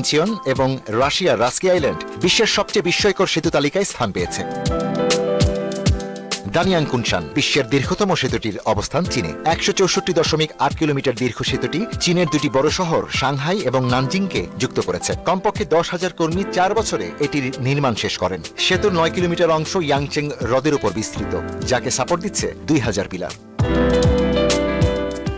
এনচিয়ন এবং রাশিয়ার রাস্কি আইল্যান্ড বিশ্বের সবচেয়ে বিস্ময়কর সেতু তালিকায় স্থান পেয়েছে। দানিয়াং কুনশান বিশ্বের দীর্ঘতম সেতুটির অবস্থান চীনে। একশো চৌষট্টি দশমিক আট কিলোমিটার দীর্ঘ সেতুটি চীনের দুটি বড় শহর সাংহাই এবং নানজিংকে যুক্ত করেছে। কমপক্ষে দশ হাজার কর্মী চার বছরে এটির নির্মাণ শেষ করেন। সেতুর নয় কিলোমিটার অংশ ইয়াংচেং হ্রদের উপর বিস্তৃত, যাকে সাপোর্ট দিচ্ছে দুই হাজার পিলার।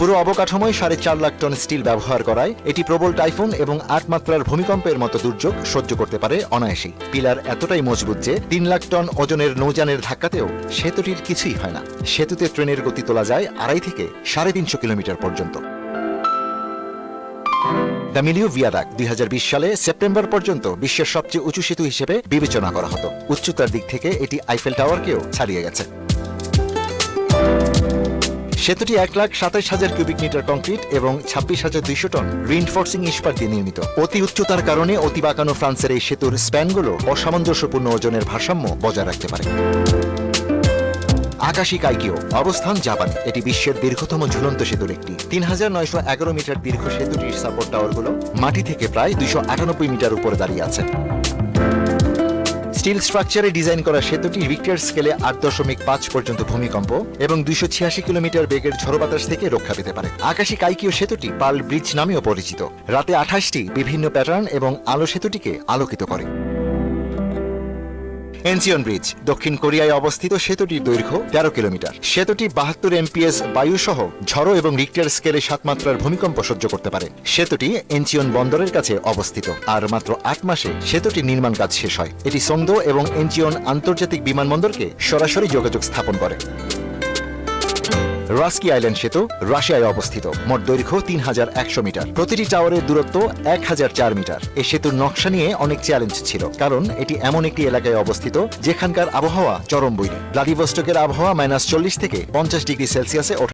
পুরো অবকাঠামোয় সাড়ে চার লাখ টন স্টিল ব্যবহার করায়, এটি প্রবল টাইফুন এবং আট মাত্রার ভূমিকম্পের মতো দুর্যোগ সহ্য করতে পারে অনায়াসেই পিলার এতটাই মজবুত যে তিন লাখ টন ওজনের নৌযানের ধাক্কাতেও সেতুটির কিছুই হয় না। সেতুতে ট্রেনের গতি তোলা যায় আড়াই থেকে সাড়ে তিনশো কিলোমিটার পর্যন্ত। দ্য মিলিও ভিয়াদাক দুই হাজার বিশ সালে সেপ্টেম্বর পর্যন্ত বিশ্বের সবচেয়ে উঁচু সেতু হিসেবে বিবেচনা করা হতো। উচ্চতার দিক থেকে এটি আইফেল টাওয়ারকেও ছাড়িয়ে গেছে। সেতুটি এক লাখ সাতাইশ হাজার কিউবিক মিটার কংক্রিট এবং ছাব্বিশ হাজার দুইশো টন রিনফোর্সিং ইস্পাত দিয়ে নির্মিত। অতি উচ্চতার কারণে অতি বাঁকানো ফ্রান্সের এই সেতুর স্প্যানগুলো অসামঞ্জস্যপূর্ণ ওজনের ভারসাম্য বজায় রাখতে পারে। আকাশী কাইকিও অবস্থান জাপানে, এটি বিশ্বের দীর্ঘতম ঝুলন্ত সেতুর একটি। তিন হাজার নয়শো এগারো মিটার দীর্ঘ সেতুটির সাপোর্ট টাওয়ারগুলো মাটি থেকে প্রায় দুইশো আটানব্বই মিটার উপরে দাঁড়িয়ে আছে। স্টিল স্ট্রাকচারে ডিজাইন করা সেতুটি রিক্টার স্কেলে আট দশমিক পাঁচ পর্যন্ত ভূমিকম্প এবং দুইশো ছিয়াশি কিলোমিটার বেগের ঝড় বাতাস থেকে রক্ষা পেতে পারে। আকাশী কাইকীয় সেতুটি পাল ব্রিজ নামেও পরিচিত। রাতে আঠাশটি বিভিন্ন প্যাটার্ন এবং আলো সেতুটিকে আলোকিত করে। এনসিয়ন ব্রিজ, দক্ষিণ কোরিয়ায় অবস্থিত সেতুটির দৈর্ঘ্য তেরো কিলোমিটার। সেতুটি বাহাত্তর এমপিএস বায়ু সহ ঝড়ো এবং রিক্টার স্কেলে সাত মাত্রার ভূমিকম্প সহ্য করতে পারে। সেতুটি এনচিয়ন বন্দরের কাছে অবস্থিত। আর মাত্র আট মাসে সেতুটির নির্মাণ কাজ শেষ হয়। এটি সন্দ এবং এনচিয়ন আন্তর্জাতিক বিমানবন্দরকে সরাসরি যোগাযোগ স্থাপন করে। রাস্কি আইল্যান্ড সেতু রাশিয়ায় অবস্থিত। মোট দৈর্ঘ্য তিন হাজার একশো মিটার। প্রতিটি টাওয়ারের দূরত্ব এক হাজার চার মিটার। এই সেতুর নকশা নিয়ে অনেক চ্যালেঞ্জ ছিল, কারণ এটি এমন একটি এলাকায় অবস্থিত যেখানকার আবহাওয়া চরম বৈরী। ব্লাডিভস্টকের আবহাওয়া মাইনাস চল্লিশ থেকে পঞ্চাশ ডিগ্রি সেলসিয়াসে